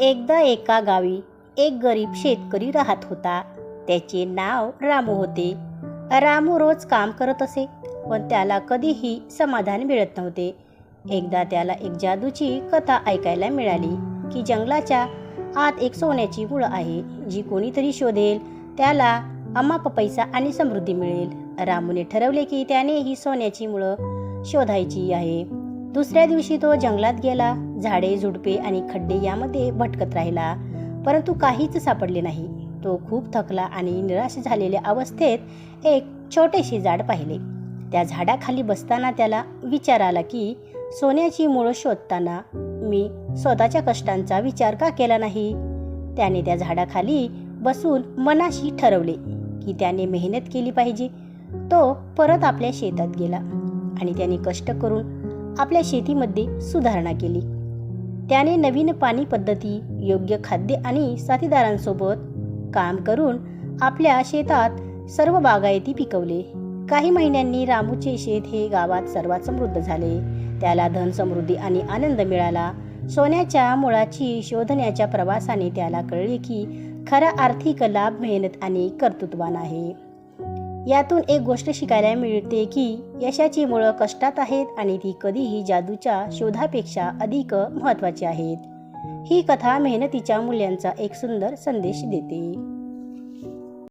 एकदा एका गावी एक गरीब शेतकरी राहत होता. त्याचे नाव रामू होते. रामू रोज काम करत असे पण त्याला कधीही समाधान मिळत नव्हते. एकदा त्याला एक जादूची कथा ऐकायला मिळाली की जंगलाच्या आत एक सोन्याची मुळं आहे जी कोणीतरी शोधेल. त्याला अमाप पैसा आणि समृद्धी मिळेल. रामूने ठरवले की त्याने ही सोन्याची मुळं शोधायची आहे. दुसऱ्या दिवशी तो जंगलात गेला. झाडे झुडपे आणि खड्डे यामध्ये भटकत राहिला. परंतु काहीच सापडले नाही. तो खूप थकला आणि निराश झालेल्या अवस्थेत एक छोटेसे झाड पाहिले. त्या झाडाखाली बसताना त्याला विचार आला की सोन्याची मुळं शोधताना मी स्वतःच्या कष्टांचा विचार का केला नाही? त्याने त्या झाडाखाली बसून मनाशी ठरवले की त्याने मेहनत केली पाहिजे. तो परत आपल्या शेतात गेला आणि त्याने कष्ट करून आपल्या शेतीमध्ये सुधारणा केली. त्याने नवीन पाणी पद्धती योग्य खाद्य आणि साथीदारांसोबत काम करून आपल्या शेतात सर्व बागायती पिकवले. काही महिन्यांनी रामूचे शेत हे गावात सर्वात समृद्ध झाले. त्याला धन समृद्धी आणि आनंद मिळाला. सोन्याच्या मुळाची शोधण्याच्या प्रवासाने त्याला कळले की खरा आर्थिक लाभ मेहनत आणि कर्तृत्वान आहे. यातून एक गोष्ट शिकायला मिळते की यशाची मुळं कष्टात आहेत आणि ती कधीही जादूच्या शोधापेक्षा अधिक महत्त्वाची आहेत. ही कथा मेहनतीच्या मूल्यांचा एक सुंदर संदेश देते.